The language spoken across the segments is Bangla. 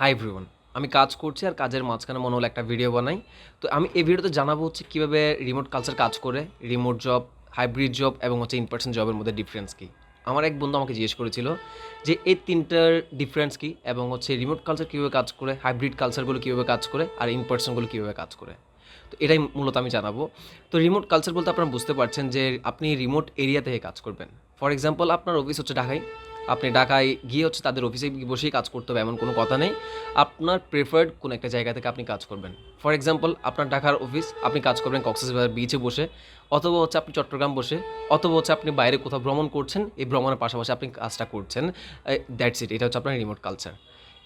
হাই এভরিওয়ান, আমি কাজ করছি আর কাজের মাঝখানে মনে হলো একটা ভিডিও বানাই। তো আমি এই ভিডিওতে জানাব হচ্ছে কীভাবে রিমোট কালচার কাজ করে রিমোট জব হাইব্রিড জব এবং হচ্ছে ইন পার্সন জবের মধ্যে ডিফারেন্স কী। আমার এক বন্ধু আমাকে জিজ্ঞেস করেছিল যে এই তিনটার ডিফারেন্স কী এবং হচ্ছে রিমোট কালচার কীভাবে কাজ করে হাইব্রিড কালচারগুলো কীভাবে কাজ করে আর ইন পার্সনগুলো কীভাবে কাজ করে। তো এটাই মূলত আমি জানাব। তো রিমোট কালচার বলতে আপনারা বুঝতে পারছেন যে আপনি রিমোট এরিয়া থেকে কাজ করবেন। ফর এক্সাম্পল আপনার অফিস হচ্ছে ঢাকায়। আপনি ঢাকায় গিয়ে হচ্ছে তাদের অফিসে বসেই কাজ করতে হবে, এমন কোনো কথা নেই। আপনার প্রেফার্ড কোনো একটা জায়গা থেকে আপনি কাজ করবেন। ফর এক্সাম্পল আপনার ঢাকার অফিস আপনি কাজ করবেন কক্সবাজার বিচে বসে, অথবা হচ্ছে আপনি চট্টগ্রাম বসে, অথবা হচ্ছে আপনি বাইরে কোথাও ভ্রমণ করছেন, এই ভ্রমণের পাশাপাশি আপনি কাজটা করছেন দ্যাটস ইট এটা হচ্ছে আপনার রিমোট কালচার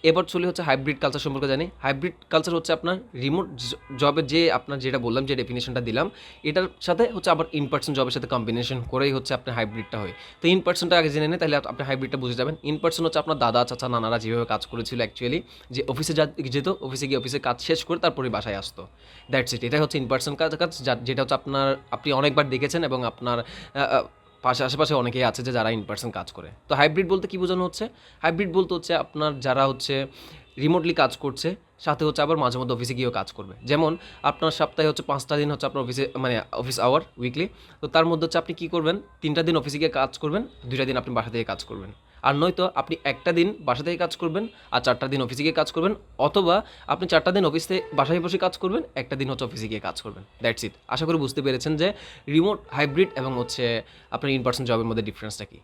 এবার চলে হচ্ছে হাইব্রিড কালচার সম্পর্কে জানি। হাইব্রিড কালচার হচ্ছে আপনার রিমোট জবে যে আপনার যেটা বললাম, যে ডেফিনেশনটা দিলাম, এটার সাথে হচ্ছে আবার ইন পার্সন জবের সাথে কম্বিনেশন করেই হচ্ছে আপনার হাইব্রিডটা হয়। তো ইন পার্সনটা আগে জেনে নেই, তাহলে আপনি হাইব্রিডটা বুঝে যাবেন। ইন পার্সন হচ্ছে আপনার দাদা, চাচা, নানারা যেভাবে কাজ করেছিল অ্যাকচুয়ালি যে অফিসে যা যেত অফিসে গিয়ে অফিসে কাজ শেষ করে তারপরে বাসায় আসতো। দ্যাটস ইট এটাই হচ্ছে ইন পার্সন কাজ কাজ যেটা হচ্ছে আপনার, আপনি অনেকবার দেখেছেন এবং আপনার পাশে আশেপাশে অনেকেই আছে যে যারা ইন পার্সন কাজ করে। তো হাইব্রিড বলতে কী বোঝানো হচ্ছে? হাইব্রিড বলতে হচ্ছে আপনার যারা হচ্ছে রিমোটলি কাজ করছে, সাথে হচ্ছে আবার মাঝে মধ্যে অফিসে গিয়েও কাজ করবে। যেমন আপনার সপ্তাহে হচ্ছে পাঁচটা দিন হচ্ছে আপনার অফিসে মানে অফিস আওয়ার উইকলি তো তার মধ্যে হচ্ছে আপনি কী করবেন? তিনটা দিন অফিসে গিয়ে কাজ করবেন, দুইটা দিন আপনি বাসা থেকে কাজ করবেন। আর নয়তো আপনি একটা দিন বাসা থেকে কাজ করবেন আর চারটা দিন অফিসে গিয়ে কাজ করবেন, অথবা আপনি চারটা দিন অফিসে বাসায় বসে কাজ করবেন, একটা দিন হচ্ছে অফিসে গিয়ে কাজ করবেন। দ্যাটস ইট আশা করি বুঝতে পেরেছেন যে রিমোট হাইব্রিড এবং হচ্ছে আপনার ইন পার্সন জবের মধ্যে ডিফারেন্সটা কী?